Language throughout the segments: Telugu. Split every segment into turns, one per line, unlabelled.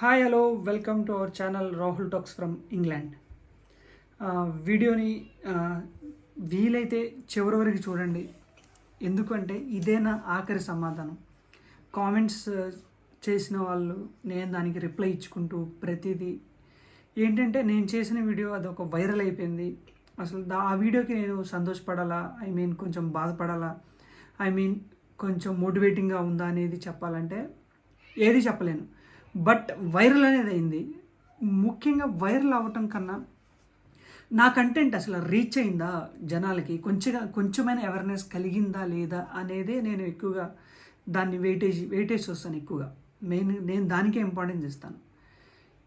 Hi hello welcome to our channel Rahul talks from England వీడియోని వీలైతే చివరి వరకు చూడండి. ఎందుకంటే ఇదే నా ఆఖరి సమాధానం. కామెంట్స్ చేసిన వాళ్ళు నేను దానికి రిప్లై ఇచ్చుకుంటూ ప్రతిదీ ఏంటంటే నేను చేసిన వీడియో అది ఒక వైరల్ అయిపోయింది. అసలు దా ఆ వీడియోకి నేను సంతోషపడాలా? ఐ మీన్ కొంచెం బాధపడాలా? ఐ మీన్ కొంచెం మోటివేటింగ్గా ఉందా అనేది చెప్పాలంటే ఏది చెప్పలేను. బట్ వైరల్ అనేది అయింది. ముఖ్యంగా వైరల్ అవ్వటం కన్నా నా కంటెంట్ అసలు రీచ్ అయిందా జనాలకి? కొంచెం కొంచెమైన అవేర్నెస్ కలిగిందా లేదా అనేదే నేను ఎక్కువగా దాన్ని వెయిటేజ్ వెయిటేజ్ చూస్తాను ఎక్కువగా. మెయిన్ నేను దానికే ఇంపార్టెన్స్ ఇస్తాను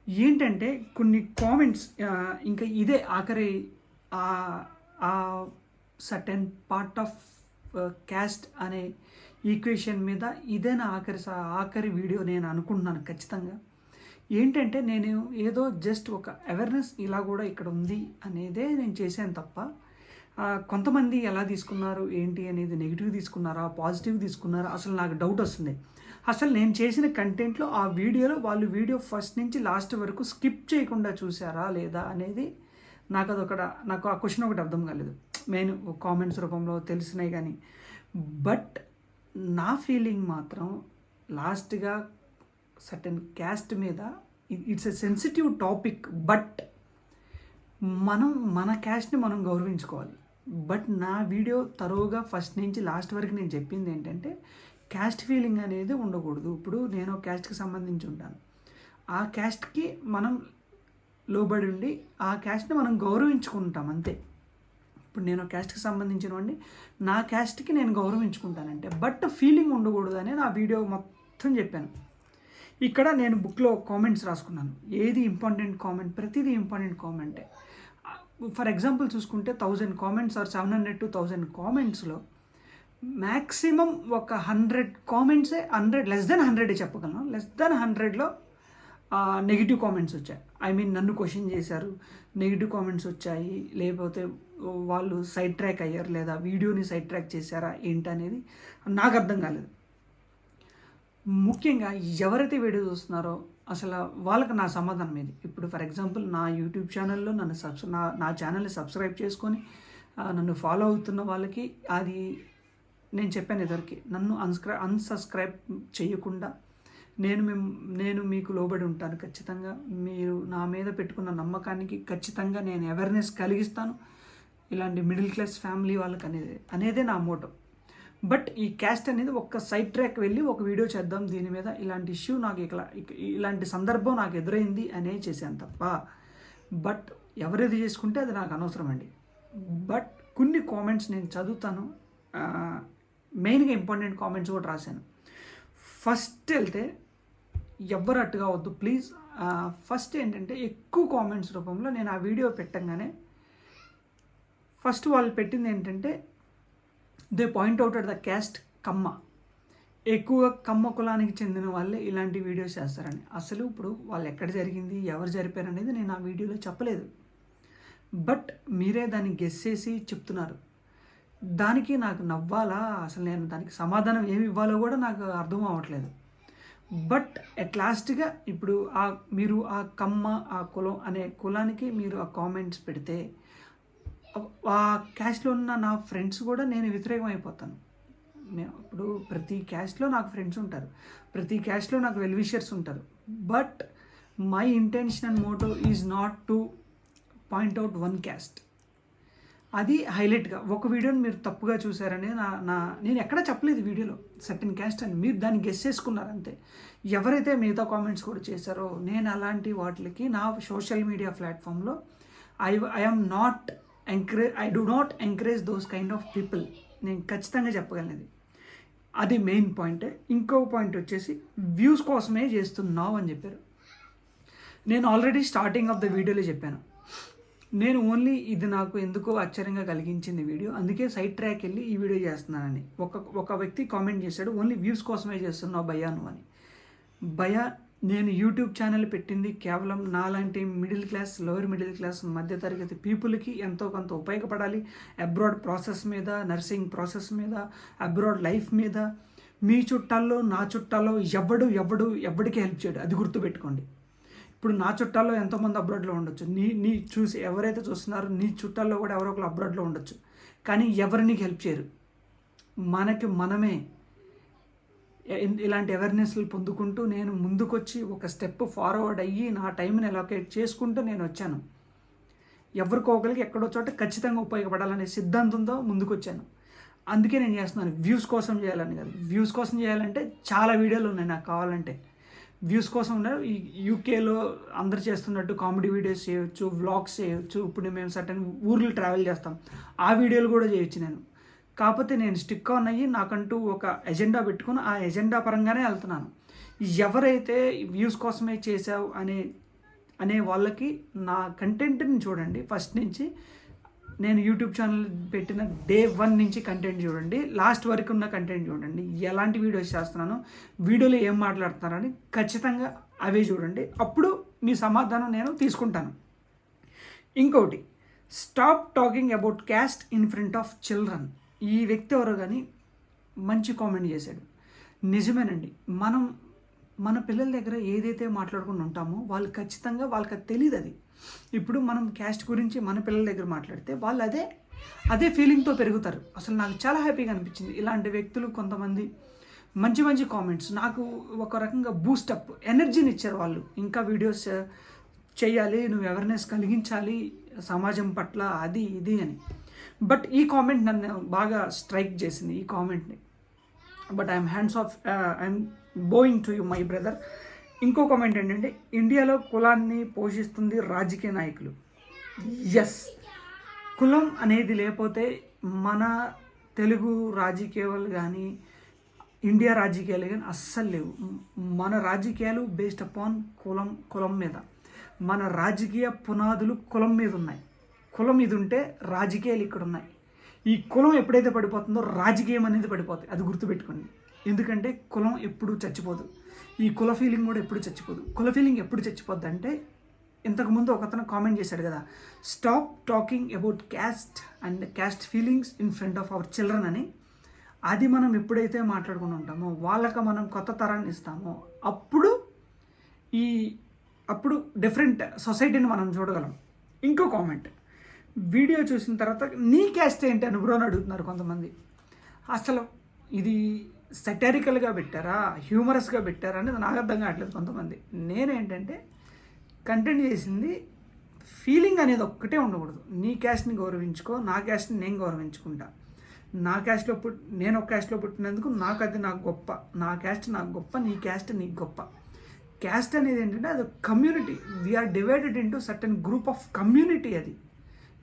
ఏంటంటే కొన్ని కామెంట్స్ ఇంకా ఇదే ఆఖరి ఆ సర్టెన్ పార్ట్ ఆఫ్ క్యాస్ట్ అనే ఈక్వేషన్ మీద ఇదే నా ఆఖరి ఆఖరి వీడియో నేను అనుకుంటున్నాను ఖచ్చితంగా. ఏంటంటే నేను ఏదో జస్ట్ ఒక అవేర్నెస్ ఇలా కూడా ఇక్కడ ఉంది అనేదే నేను చేశాను తప్ప కొంతమంది ఎలా తీసుకున్నారు ఏంటి అనేది నెగిటివ్ తీసుకున్నారా పాజిటివ్ తీసుకున్నారా అసలు నాకు డౌట్ వస్తుంది. అసలు నేను చేసిన కంటెంట్లో ఆ వీడియోలో వాళ్ళు వీడియో ఫస్ట్ నుంచి లాస్ట్ వరకు స్కిప్ చేయకుండా చూసారా లేదా అనేది నాకు అదొకట నాకు ఆ క్వశ్చన్ ఒకటి అర్థం కాలేదు. మెయిన్ కామెంట్స్ రూపంలో తెలిసినాయి కానీ బట్ నా ఫీలింగ్ మాత్రం లాస్ట్గా సర్టెన్ క్యాస్ట్ మీద it's a sensitive topic but మనం మన క్యాస్ట్ని మనం గౌరవించుకోవాలి. బట్ నా వీడియో తరువుగా ఫస్ట్ నుంచి లాస్ట్ వరకు నేను చెప్పింది ఏంటంటే క్యాస్ట్ ఫీలింగ్ అనేది ఉండకూడదు. ఇప్పుడు నేను క్యాస్ట్కి సంబంధించి ఉంటాను. ఆ క్యాస్ట్కి మనం లోబడి ఉండి ఆ క్యాస్ట్ని మనం గౌరవించుకుంటాం అంతే. ఇప్పుడు నేను క్యాస్ట్కి సంబంధించినవండి నా క్యాస్ట్కి నేను గౌరవించుకుంటానంటే బట్ ఫీలింగ్ ఉండకూడదు అని నా వీడియో మొత్తం చెప్పాను. ఇక్కడ నేను బుక్లో కామెంట్స్ రాసుకున్నాను. ఏది ఇంపార్టెంట్ కామెంట్ ప్రతిదీ ఇంపార్టెంట్ కామెంటే ఫర్ ఎగ్జాంపుల్ చూసుకుంటే thousand comments or seven hundred to thousand కామెంట్స్లో మ్యాక్సిమం ఒక హండ్రెడ్ కామెంట్సే హండ్రెడ్ లెస్ దెన్ హండ్రెడ్ చెప్పగలను. లెస్ దెన్ హండ్రెడ్లో నెగిటివ్ కామెంట్స్ వచ్చాయి. ఐ మీన్ నన్ను క్వశ్చన్ చేశారు. నెగిటివ్ కామెంట్స్ వచ్చాయి. లేకపోతే వాళ్ళు సైడ్ ట్రాక్ అయ్యారు లేదా వీడియోని సైడ్ ట్రాక్ చేశారా ఏంటనేది నాకు అర్థం కాలేదు. ముఖ్యంగా ఎవరైతే వీడియో చూస్తున్నారో అసలు వాళ్ళకి నా సమాధానం ఇది ఇప్పుడు ఫర్ ఎగ్జాంపుల్ నా యూట్యూబ్ ఛానల్లో నన్ను సబ్స్ నా నా ఛానల్ని సబ్స్క్రైబ్ చేసుకొని నన్ను ఫాలో అవుతున్న వాళ్ళకి అది నేను చెప్పాను ఇద్దరికి నన్ను అన్స్క్రై అన్సబ్స్క్రైబ్ చేయకుండా నేను మిమ్ నేను మీకు లోబడి ఉంటాను. ఖచ్చితంగా మీరు నా మీద పెట్టుకున్న నమ్మకానికి ఖచ్చితంగా నేను అవేర్నెస్ కలిగిస్తాను. ఇలాంటి మిడిల్ క్లాస్ ఫ్యామిలీ వాళ్ళకి అనేది అనేదే నా మోటో బట్ ఈ క్యాస్ట్ అనేది ఒక్క సైడ్ ట్రాక్ వెళ్ళి ఒక వీడియో చేద్దాం. దీని మీద ఇలాంటి ఇష్యూ నాకు ఇట్లా ఇలాంటి సందర్భం నాకు ఎదురైంది అనే చేశాను తప్ప. బట్ ఎవరేది చేసుకుంటే అది నాకు అనవసరం అండి. బట్ కొన్ని కామెంట్స్ నేను చదువుతాను. మెయిన్గా ఇంపార్టెంట్ కామెంట్స్ కూడా రాశాను. ఫస్ట్ వెళ్తే ఎవ్వరు అట్టుగా వద్దు ప్లీజ్ ఫస్ట్ ఏంటంటే ఎక్కువ కామెంట్స్ రూపంలో నేను ఆ వీడియో పెట్టంగానే ఫస్ట్ వాళ్ళు పెట్టింది ఏంటంటే they point out at the caste Kamma. ఎక్కువ కమ్మ కులానికి చెందిన వాళ్ళే ఇలాంటి వీడియోస్ చేస్తారని. అసలు ఇప్పుడు వాళ్ళు ఎక్కడ జరిగింది ఎవరు జరిపారు అనేది నేను ఆ వీడియోలో చెప్పలేదు. బట్ మీరే దాన్ని గెస్ చేసి చెప్తున్నారు. దానికి నాకు నవ్వాలా? అసలు నేను దానికి సమాధానం ఏమి ఇవ్వాలో కూడా నాకు అర్థం అవ్వట్లేదు. బట్ అట్ లాస్ట్గా ఇప్పుడు ఆ మీరు ఆ కమ్మ ఆ కులం అనే కులానికి మీరు ఆ కామెంట్స్ పెడితే ఆ క్యాస్ట్లో ఉన్న నా ఫ్రెండ్స్ కూడా నేను వ్యతిరేకం అయిపోతాను. ఇప్పుడు ప్రతి క్యాస్ట్లో నాకు ఫ్రెండ్స్ ఉంటారు. ప్రతి క్యాస్ట్లో నాకు వెల్విషర్స్ ఉంటారు. But my intention and motto is not to point out one caste. అది హైలైట్గా ఒక వీడియోని మీరు తప్పుగా చూసారని నా నా నేను ఎక్కడ చెప్పలేదు వీడియోలో. సర్టన్ క్యాస్ట్ అని. మీరు దాన్ని గెస్ చేసుకున్నారు అంతే. ఎవరైతే మిగతా కామెంట్స్ కూడా చేశారో నేను అలాంటి వాటికి నా సోషల్ మీడియా ప్లాట్ఫామ్లో I I'm not encourage I do not encourage those kind of people నేను ఖచ్చితంగా చెప్పగలనేది అది మెయిన్ పాయింట్ ఇంకో పాయింట్ వచ్చేసి వ్యూస్ కోసమే చేస్తున్నావు అని చెప్పారు. నేను ఆల్రెడీ స్టార్టింగ్ ఆఫ్ ద వీడియోలో చెప్పాను. నేను ఓన్లీ ఇది నాకు ఎందుకో ఆశ్చర్యంగా కలిగించింది వీడియో. అందుకే సైడ్ ట్రాక్ వెళ్ళి ఈ వీడియో చేస్తున్నానని. ఒక ఒక వ్యక్తి కామెంట్ చేశాడు ఓన్లీ వ్యూస్ కోసమే చేస్తున్నావు భయ్యా నువ్వు అని. భయ నేను యూట్యూబ్ ఛానల్ పెట్టింది కేవలం నాలాంటి middle class lower middle class మధ్యతరగతి పీపుల్కి ఎంతో కొంత ఉపయోగపడాలి. అబ్రాడ్ ప్రాసెస్ మీద నర్సింగ్ ప్రాసెస్ మీద అబ్రాడ్ లైఫ్ మీద మీ చుట్టాల్లో నా చుట్టాల్లో ఎవడు ఎవడు ఎవడికి హెల్ప్ చేయడు. అది గుర్తుపెట్టుకోండి. ఇప్పుడు నా చుట్టాల్లో ఎంతోమంది అబ్రాడ్లో ఉండొచ్చు. నీ నీ చూసి ఎవరైతే చూస్తున్నారో నీ చుట్టాల్లో కూడా ఎవరో ఒకరు అబ్రాడ్లో ఉండొచ్చు. కానీ ఎవరు నీకు హెల్ప్ చేయరు. మనకి మనమే ఇలాంటి అవేర్నెస్లు పొందుకుంటూ నేను ముందుకొచ్చి ఒక స్టెప్ ఫార్వర్డ్ అయ్యి నా టైంని అలొకేట్ చేసుకుంటూ నేను వచ్చాను. ఎవరికో ఒకరికి ఎక్కడో చోట ఖచ్చితంగా ఉపయోగపడాలనే సిద్ధాంతంతో ముందుకొచ్చాను. అందుకే నేను చేస్తున్నాను. వ్యూస్ కోసం చేయాలని కాదు. వ్యూస్ కోసం చేయాలంటే చాలా వీడియోలు ఉన్నాయి నాకు కావాలంటే. వ్యూస్ కోసం ఈ యూకేలో అందరు చేస్తున్నట్టు కామెడీ వీడియోస్ చేయొచ్చు వ్లాగ్స్ చేయొచ్చు. ఇప్పుడు మేము సర్టన్ ఊర్లు ట్రావెల్ చేస్తాం. ఆ వీడియోలు కూడా చేయొచ్చు నేను. కాకపోతే నేను స్టిక్ ఆన్ అయ్యి నాకంటూ ఒక ఎజెండా పెట్టుకుని ఆ ఎజెండా పరంగానే వెళ్తున్నాను. ఎవరైతే వ్యూస్ కోసమే చేసావు అనే అనే వాళ్ళకి నా కంటెంట్ని చూడండి. ఫస్ట్ నుంచి నేను యూట్యూబ్ ఛానల్ పెట్టిన డే వన్ నుంచి కంటెంట్ చూడండి. లాస్ట్ వరకు ఉన్న కంటెంట్ చూడండి. ఎలాంటి వీడియోస్ చేస్తున్నాను వీడియోలో ఏం మాట్లాడుతున్నారని ఖచ్చితంగా అవే చూడండి. అప్పుడు మీ సమాధానం నేను తీసుకుంటాను. ఇంకోటి stop talking about caste in front of children ఈ వ్యక్తి ఎవరో కానీ మంచి కామెంట్ చేశాడు. నిజమేనండి. మనం మన పిల్లల దగ్గర ఏదైతే మాట్లాడుకుని ఉంటామో వాళ్ళు ఖచ్చితంగా వాళ్ళకి అది తెలియదు అది ఇప్పుడు మనం క్యాస్ట్ గురించి మన పిల్లల దగ్గర మాట్లాడితే వాళ్ళు అదే అదే ఫీలింగ్తో పెరుగుతారు. అసలు నాకు చాలా హ్యాపీగా అనిపించింది. ఇలాంటి వ్యక్తులు కొంతమంది మంచి మంచి కామెంట్స్ నాకు ఒక రకంగా బూస్టప్ ఎనర్జీని ఇచ్చారు వాళ్ళు. ఇంకా వీడియోస్ చేయాలి నువ్వు అవేర్నెస్ కలిగించాలి సమాజం పట్ల అది ఇది అని. బట్ ఈ కామెంట్ నన్ను బాగా స్ట్రైక్ చేసింది ఈ కామెంట్ని but I'm hands off I'm bowing to you my brother. ఇంకో కామెంట్ ఏంటంటే ఇండియాలో కులాన్ని పోషిస్తుంది రాజకీయ నాయకులు. ఎస్ కులం అనేది లేకపోతే మన తెలుగు రాజకీయాలు కానీ ఇండియా రాజకీయాలు కానీ అస్సలు లేవు. మన రాజకీయాలు బేస్డ్ అపాన్ కులం కులం మీద. మన రాజకీయ పునాదులు కులం మీద ఉన్నాయి. కులం ఇది ఉంటే రాజకీయాలు ఇక్కడ ఉన్నాయి. ఈ కులం ఎప్పుడైతే పడిపోతుందో రాజకీయం అనేది పడిపోతుంది అది గుర్తుపెట్టుకోండి. ఎందుకంటే కులం ఎప్పుడు చచ్చిపోదు. ఈ కుల ఫీలింగ్ కూడా ఎప్పుడు చచ్చిపోదు. కుల ఫీలింగ్ ఎప్పుడు చచ్చిపోద్ది అంటే ఇంతకుముందు ఒకతను కామెంట్ చేశాడు కదా stop talking about caste and caste feelings in front of our children అని. అది మనం ఎప్పుడైతే మాట్లాడుకుని ఉంటామో వాళ్ళకి మనం కొత్త తరాన్ని ఇస్తామో అప్పుడు ఈ అప్పుడు డిఫరెంట్ సొసైటీని మనం చూడగలం. ఇంకో కామెంట్ వీడియో చూసిన తర్వాత నీ క్యాస్ట్ ఏంటి అని బ్రోని అడుగుతున్నారు కొంతమంది. అసలు ఇది సెటారికల్గా పెట్టారా? హ్యూమరస్గా పెట్టారా అనేది నాకు అర్థం కావట్లేదు కొంతమంది. నేనేంటంటే కంటెంట్ చేసింది ఫీలింగ్ అనేది ఒక్కటే ఉండకూడదు. నీ క్యాస్ట్ని గౌరవించుకో నా క్యాస్ట్ని నేను గౌరవించుకుంటా. నా క్యాస్ట్లో పుట్ నేను ఒక క్యాస్ట్లో పుట్టినందుకు నాకు అది నాకు గొప్ప. నా క్యాస్ట్ నాకు గొప్ప నీ క్యాస్ట్ నీకు గొప్ప. క్యాస్ట్ అనేది ఏంటంటే అది community we're divided into certain group of community అది.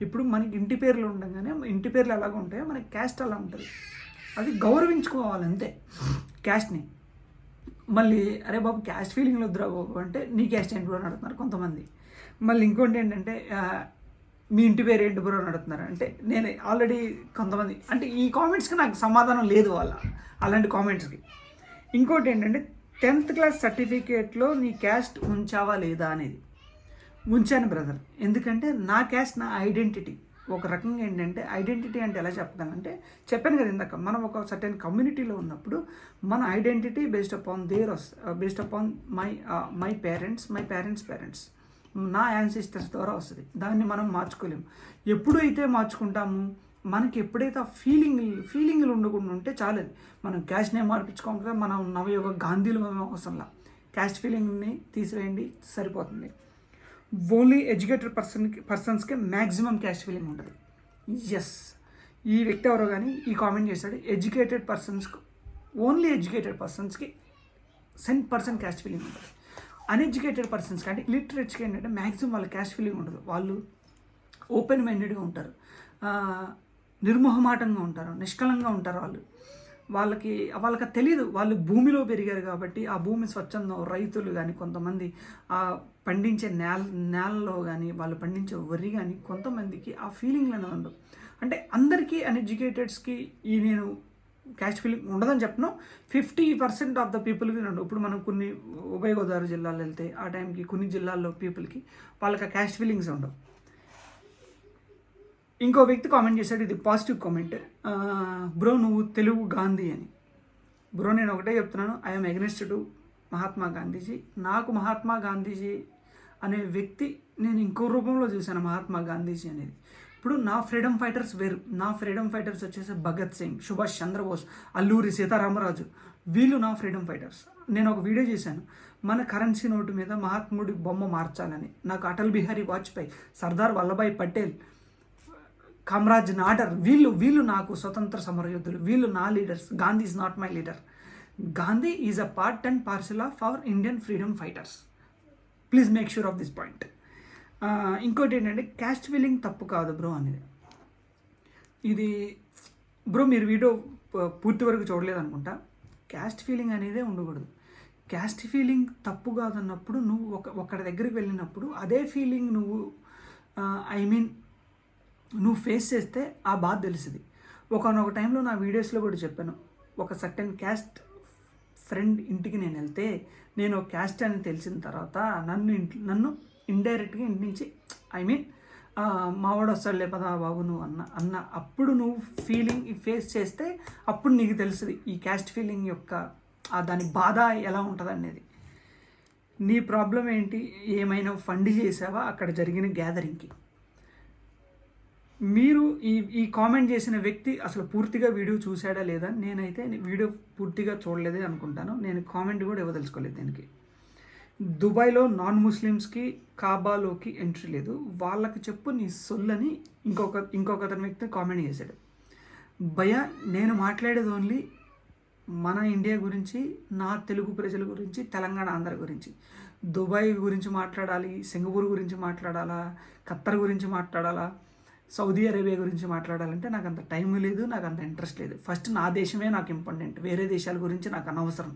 ఇప్పుడు మనకి ఇంటి పేర్లు ఉండగానే ఇంటి పేర్లు ఎలాగ ఉంటాయో మనకి క్యాస్ట్ అలా ఉంటుంది. అది గౌరవించుకోవాలి అంతే. క్యాస్ట్ని. మళ్ళీ అరే బాబు క్యాస్ట్ ఫీలింగ్లో వద్దురా బాబు అంటే నీ క్యాస్ట్ ఏంటి బ్రో అని అడుగుతున్నారు కొంతమంది. మళ్ళీ ఇంకోటి ఏంటంటే మీ ఇంటి పేరు ఏంటి బ్రో అని అడుగుతున్నారు. అంటే నేను ఆల్రెడీ కొంతమంది అంటే ఈ కామెంట్స్కి నాకు సమాధానం లేదు వాళ్ళ అలాంటి కామెంట్స్కి. ఇంకోటి ఏంటంటే టెన్త్ క్లాస్ సర్టిఫికేట్లో నీ క్యాస్ట్ ఉంచావా లేదా అనేది. ఉంచాను బ్రదర్ ఎందుకంటే నా క్యాస్ట్ నా ఐడెంటిటీ ఒక రకంగా ఏంటంటే ఐడెంటిటీ అంటే ఎలా చెప్పగలంటే చెప్పాను కదా ఇందాక మనం ఒక సర్టెన్ కమ్యూనిటీలో ఉన్నప్పుడు మన identity based upon their based upon my my parents my parents parents నా యాన్సిస్టర్స్ ద్వారా వస్తుంది. దాన్ని మనం మార్చుకోలేము. ఎప్పుడైతే మార్చుకుంటాము మనకి ఎప్పుడైతే ఆ ఫీలింగ్ ఫీలింగ్లు ఉండకుండా ఉంటే చాలది. మనం క్యాస్ట్నే మార్పించుకోకుండా మనం నవయోగ గాంధీలు అవసరంలా. క్యాస్ట్ ఫీలింగ్ని తీసివేయండి సరిపోతుంది. ఓన్లీ ఎడ్యుకేటెడ్ పర్సన్కి పర్సన్స్కి మ్యాక్సిమం క్యాస్ట్ ఫీలింగ్ ఉంటుంది. ఎస్ ఈ వ్యక్తి ఎవరో కానీ ఈ కామెంట్ చేశాడు ఎడ్యుకేటెడ్ పర్సన్స్కి ఓన్లీ ఎడ్యుకేటెడ్ పర్సన్స్కి సెంట్ పర్సన్ క్యాస్ట్ ఫీలింగ్ ఉంటుంది. అన్ఎడ్యుకేటెడ్ పర్సన్స్కి అంటే ఇలిటరేట్స్కి ఏంటంటే మ్యాక్సిమం వాళ్ళ క్యాష్ ఫీలింగ్ ఉండదు వాళ్ళు ఓపెన్ మైండెడ్గా ఉంటారు. నిర్మోహమాటంగా ఉంటారు నిష్కలంగా ఉంటారు వాళ్ళు. వాళ్ళకి వాళ్ళకి తెలియదు వాళ్ళు భూమిలో పెరిగారు కాబట్టి ఆ భూమి స్వచ్ఛందం రైతులు కానీ కొంతమంది ఆ పండించే నేల నేలలో కానీ వాళ్ళు పండించే వరి కానీ కొంతమందికి ఆ ఫీలింగ్లు అనేది ఉండవు అంటే అందరికీ అన్ఎడ్యుకేటెడ్స్కి ఈ నేను క్యాస్ట్ ఫీలింగ్ ఉండదని చెప్పను. ఫిఫ్టీ పర్సెంట్ ఆఫ్ ద పీపుల్కి ఉండవు ఇప్పుడు మనం కొన్ని ఉభయ గోదావరి జిల్లాలో వెళ్తే ఆ టైంకి కొన్ని జిల్లాల్లో పీపుల్కి వాళ్ళకి ఆ క్యాస్ట్ ఫీలింగ్స్ ఉండవు. ఇంకో వ్యక్తి కామెంట్ చేశాడు ఇది పాజిటివ్ కామెంట్. బ్రో నువ్వు తెలుగు గాంధీ అని. బ్రో నేను ఒకటే చెప్తున్నాను. I'm against to Mahatma Gandhiji. నాకు మహాత్మా గాంధీజీ అనే వ్యక్తి నేను ఇంకో రూపంలో చూశాను మహాత్మా గాంధీజీ అనేది. ఇప్పుడు నా ఫ్రీడమ్ ఫైటర్స్ వేరు. నా ఫ్రీడమ్ ఫైటర్స్ వచ్చేసి భగత్ సింగ్ సుభాష్ చంద్రబోస్ అల్లూరి సీతారామరాజు. వీళ్ళు నా ఫ్రీడమ్ ఫైటర్స్. నేను ఒక వీడియో చేశాను. మన కరెన్సీ నోటు మీద మహాత్ముడి బొమ్మ మార్చాలని. నాకు అటల్ బిహారీ వాజ్పేయి సర్దార్ వల్లభాయ్ పటేల్ కామరాజ్ నాడర్ వీళ్ళు వీళ్ళు నాకు స్వతంత్ర సమరయోధులు. వీళ్ళు నా leaders. Gandhi is not my leader. Gandhi is a part and parcel of our Indian freedom fighters please make sure of this point ఇంకోటి ఏంటంటే క్యాస్ట్ ఫీలింగ్ తప్పు కాదు బ్రో అనేది. ఇది బ్రో మీరు వీడియో పూర్తి వరకు చూడలేదు అనుకుంటా. క్యాస్ట్ ఫీలింగ్ అనేదే ఉండకూడదు. క్యాస్ట్ ఫీలింగ్ తప్పు కాదన్నప్పుడు నువ్వు ఒక ఒకరి దగ్గరికి వెళ్ళినప్పుడు అదే ఫీలింగ్ నువ్వు ఐ మీన్ నువ్వు ఫేస్ చేస్తే ఆ బాధ తెలిసింది ఒకనొక టైంలో నా వీడియోస్లో కూడా చెప్పాను. ఒక సర్టెన్ క్యాస్ట్ ఫ్రెండ్ ఇంటికి నేను వెళ్తే నేను ఒక క్యాస్ట్ అని తెలిసిన తర్వాత నన్ను ఇంటి నన్ను ఇండైరెక్ట్గా ఇంటి నుంచి ఐ మీన్ మావాడు వస్తాడులే పదా బాబు నువ్వు అన్న అన్న అప్పుడు నువ్వు ఫీలింగ్ ఫేస్ చేస్తే అప్పుడు నీకు తెలుస్తుంది ఈ క్యాస్ట్ ఫీలింగ్ యొక్క ఆ దాని బాధ ఎలా ఉంటుంది అనేది నీ ప్రాబ్లం ఏంటి? ఏమైనా ఫండ్ చేసావా? అక్కడ జరిగిన గ్యాదరింగ్కి. మీరు ఈ ఈ కామెంట్ చేసిన వ్యక్తి అసలు పూర్తిగా వీడియో చూశాడా లేదా? నేనైతే వీడియో పూర్తిగా చూడలేదే అనుకుంటాను. నేను కామెంట్ కూడా ఇవ్వదలుచుకోలేదు దీనికి. దుబాయ్లో నాన్ ముస్లిమ్స్కి కాబాలోకి ఎంట్రీ లేదు. వాళ్ళకి చెప్పు నీ సొల్లని ఇంకొక ఇంకొక అతని వ్యక్తి కామెంట్ చేశాడు. భయ నేను మాట్లాడేది ఓన్లీ మన ఇండియా గురించి నా తెలుగు ప్రజల గురించి తెలంగాణ ఆంధ్ర గురించి. దుబాయ్ గురించి మాట్లాడాలి సింగపూర్ గురించి మాట్లాడాలా ఖత్తర్ గురించి మాట్లాడాలా సౌదీ అరేబియా గురించి మాట్లాడాలంటే నాకు అంత టైం లేదు నాకు అంత ఇంట్రెస్ట్ లేదు. ఫస్ట్ నా దేశమే నాకు ఇంపార్టెంట్. వేరే దేశాల గురించి నాకు అనవసరం.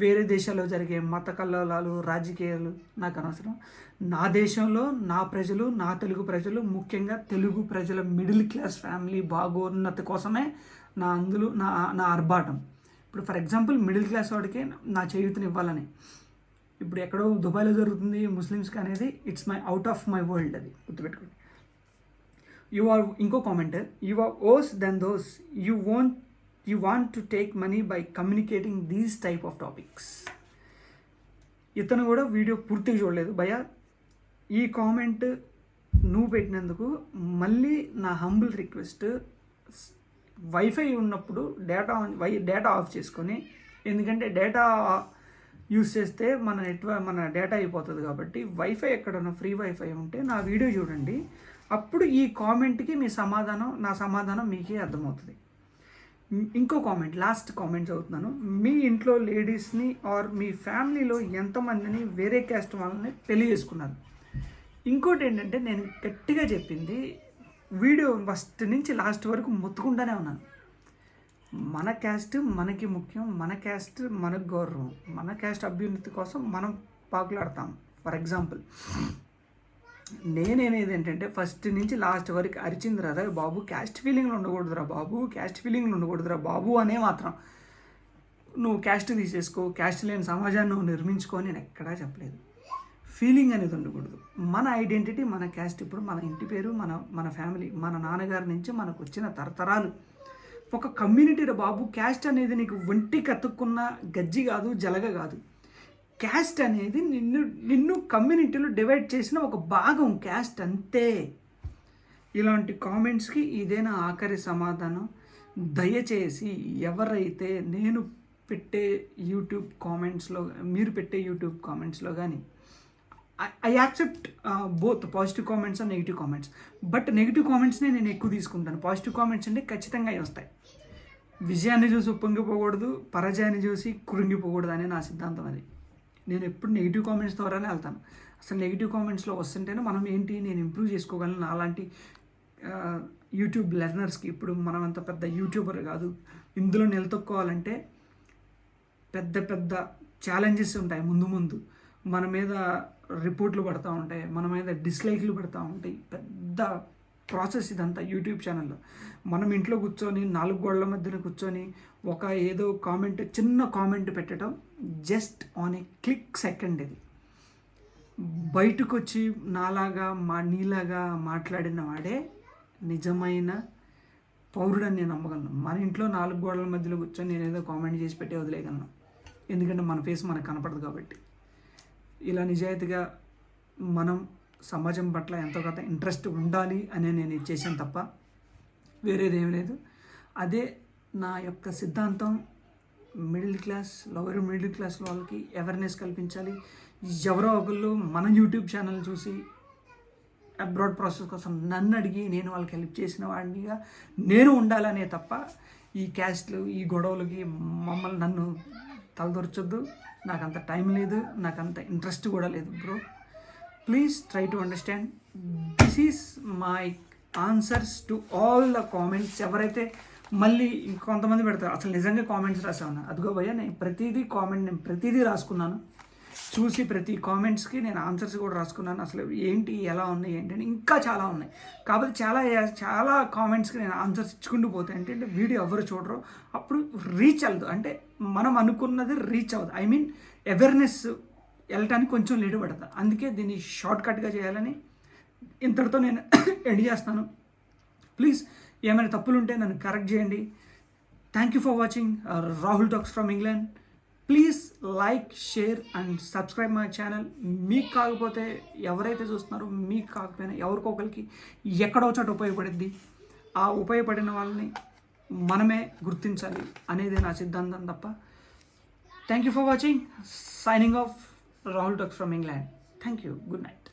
వేరే దేశాల్లో జరిగే మత కల్లోలాలు రాజకీయాలు నాకు అనవసరం. నా దేశంలో నా ప్రజలు నా తెలుగు ప్రజలు ముఖ్యంగా తెలుగు ప్రజల మిడిల్ క్లాస్ ఫ్యామిలీ బాగోన్నతి కోసమే నా అందులో నా నా ఆర్భాటం. ఇప్పుడు ఫర్ ఎగ్జాంపుల్ మిడిల్ క్లాస్ వాడికి నా చేయూతని ఇవ్వాలని ఇప్పుడు ఎక్కడో దుబాయ్లో జరుగుతుంది ముస్లిమ్స్కి అనేది it's my out of my world అది గుర్తుపెట్టుకోండి. యు ఆర్ ఇంకో comment you are those then those you won't you want to take money by communicating these type of topics ఇతను కూడా వీడియో పూర్తిగా చూడలేదు. భయ ఈ కామెంట్ నువ్వు పెట్టినందుకు మళ్ళీ నా హంబుల్ రిక్వెస్ట్ వైఫై ఉన్నప్పుడు డేటా వై డేటా ఆఫ్ చేసుకొని ఎందుకంటే డేటా యూస్ చేస్తే మన నెట్వర్క్ మన డేటా అయిపోతుంది కాబట్టి వైఫై ఎక్కడన్నా ఫ్రీ వైఫై ఉంటే నా వీడియో చూడండి. అప్పుడు ఈ కామెంట్కి మీ సమాధానం నా సమాధానం మీకే అర్థమవుతుంది. ఇంకో కామెంట్ లాస్ట్ కామెంట్ చదువుతున్నాను. మీ ఇంట్లో లేడీస్ని ఆర్ మీ ఫ్యామిలీలో ఎంతమందిని వేరే క్యాస్ట్ వాళ్ళని పెళ్ళి చేసుకున్నారు ఇంకోటి ఏంటంటే నేను గట్టిగా చెప్పింది వీడియో ఫస్ట్ నుంచి లాస్ట్ వరకు మొత్తుకుంటానే ఉన్నాను. మన క్యాస్ట్ మనకి ముఖ్యం మన క్యాస్ట్ మనకు గౌరవం మన క్యాస్ట్ అభ్యున్నతి కోసం మనం పాకులాడతాం. For example. నేనేది ఏంటంటే ఫస్ట్ నుంచి లాస్ట్ వరకు అరిచిందిరా రే బాబు క్యాస్ట్ ఫీలింగ్లు ఉండకూడదురా బాబు క్యాస్ట్ ఫీలింగ్లు ఉండకూడదురా బాబు అనే మాత్రం. నువ్వు క్యాస్ట్ తీసేసుకో క్యాస్ట్ లేని సమాజాన్ని నువ్వు నిర్మించుకో నేను ఎక్కడా చెప్పలేదు. ఫీలింగ్ అనేది ఉండకూడదు. మన ఐడెంటిటీ మన క్యాస్ట్ ఇప్పుడు మన ఇంటి పేరు మన మన ఫ్యామిలీ మన నాన్నగారి నుంచి మనకు వచ్చిన తరతరాలు. ఒక కమ్యూనిటీలో బాబు క్యాస్ట్ అనేది నీకు ఒంటి కతుక్కున్న గజ్జి కాదు జలగ కాదు. క్యాస్ట్ అనేది నిన్ను నిన్ను కమ్యూనిటీలో డివైడ్ చేసిన ఒక భాగం క్యాస్ట్ అంతే. ఇలాంటి కామెంట్స్కి ఇదేనా ఆఖరి సమాధానం. దయచేసి ఎవరైతే నేను పెట్టే యూట్యూబ్ కామెంట్స్లో మీరు పెట్టే యూట్యూబ్ కామెంట్స్లో కానీ I accept both positive comments and negative comments. But negative కామెంట్స్నే నేను ఎక్కువ తీసుకుంటాను. పాజిటివ్ కామెంట్స్ అంటే ఖచ్చితంగా వస్తాయి. విజయాన్ని చూసి ఉప్పొంగిపోకూడదు పరాజయాన్ని చూసి కృంగిపోకూడదు అనే నా సిద్ధాంతం అది. నేను ఎప్పుడు నెగిటివ్ కామెంట్స్ ద్వారానే వెళ్తాను. అసలు నెగిటివ్ కామెంట్స్లో వస్తుంటేనే మనం ఏంటి నేను ఇంప్రూవ్ చేసుకోగలను? అలాంటి యూట్యూబ్ లెర్నర్స్కి ఇప్పుడు మనం అంత పెద్ద యూట్యూబర్ కాదు. ఇందులో నిలతొక్కోవాలంటే పెద్ద పెద్ద ఛాలెంజెస్ ఉంటాయి ముందు ముందు. మన మీద రిపోర్ట్లు పడుతూ ఉంటాయి. మన మీద డిస్లైక్లు పడుతూ ఉంటాయి. పెద్ద ప్రాసెస్ ఇదంతా యూట్యూబ్ ఛానల్లో మనం ఇంట్లో కూర్చొని నాలుగు గోడల మధ్యన కూర్చొని ఒక ఏదో కామెంట్ చిన్న కామెంట్ పెట్టడం just on a click second ఇది. బయటకు వచ్చి నాలాగా మా నీలాగా మాట్లాడిన వాడే నిజమైన పౌరుడని నేను నమ్మగలను. మన ఇంట్లో నాలుగు గోడల మధ్యలో కూర్చొని నేను ఏదో కామెంట్ చేసి పెట్టే వదిలేయగలను. ఎందుకంటే మన ఫేస్ మనకు కనపడదు కాబట్టి. ఇలా నిజాయితీగా మనం సమాజం పట్ల ఎంతో కొంత ఇంట్రెస్ట్ ఉండాలి అని నేను చేశాను తప్ప వేరేది ఏం లేదు. అదే నా యొక్క సిద్ధాంతం middle class lower middle class వాళ్ళకి అవేర్నెస్ కల్పించాలి. ఎవరో ఒకళ్ళు మన యూట్యూబ్ ఛానల్ చూసి అబ్రాడ్ ప్రాసెస్ కోసం నన్ను అడిగి నేను వాళ్ళకి హెల్ప్ చేసిన వాడినిగా నేను ఉండాలనే తప్ప ఈ క్యాస్ట్లు ఈ గొడవలకి మమ్మల్ని నన్ను తలదొరచొద్దు. నాకు అంత టైం లేదు నాకు అంత ఇంట్రెస్ట్ కూడా లేదు bro. Please try to understand. This is my answers to all the comments. ఎవరైతే మళ్ళీ ఇంకొంతమంది పెడతారు అసలు నిజంగా కామెంట్స్ రాసాను అదిగో భయ్య నేను ప్రతిదీ కామెంట్ నేను ప్రతిదీ రాసుకున్నాను. చూసి ప్రతి కామెంట్స్కి నేను ఆన్సర్స్ కూడా రాసుకున్నాను. అసలు ఏంటి ఎలా ఉన్నాయి ఏంటి అని ఇంకా చాలా ఉన్నాయి. కాబట్టి చాలా చాలా కామెంట్స్కి నేను ఆన్సర్స్ ఇచ్చుకుంటూ పోతే. ఏంటంటే వీడియో ఎవరు చూడరు అప్పుడు రీచ్ అవ్వదు. అంటే మనం అనుకున్నది రీచ్ అవ్వదు. ఐ మీన్ అవేర్నెస్ వెళ్ళటానికి కొంచెం లేట్ పడుతుంది. అందుకే దీన్ని షార్ట్ కట్గా చేయాలని ఇంతటితో నేను ఎండ్ చేస్తాను ప్లీజ్ ఏమైనా తప్పులు ఉంటే నన్ను కరెక్ట్ చేయండి. Thank you for watching Rahul talks from England please like share and subscribe my channel మీకు కాకపోతే ఎవరైతే చూస్తున్నారో మీకు కాకపోయినా ఎవరికొకరికి ఎక్కడో చోట ఉపయోగపడుద్ది. ఆ ఉపయోగపడిన వాళ్ళని మనమే గుర్తించాలి అనేది నా సిద్ధాంతం తప్ప. Thank you for watching signing off Rahul talks from England thank you good night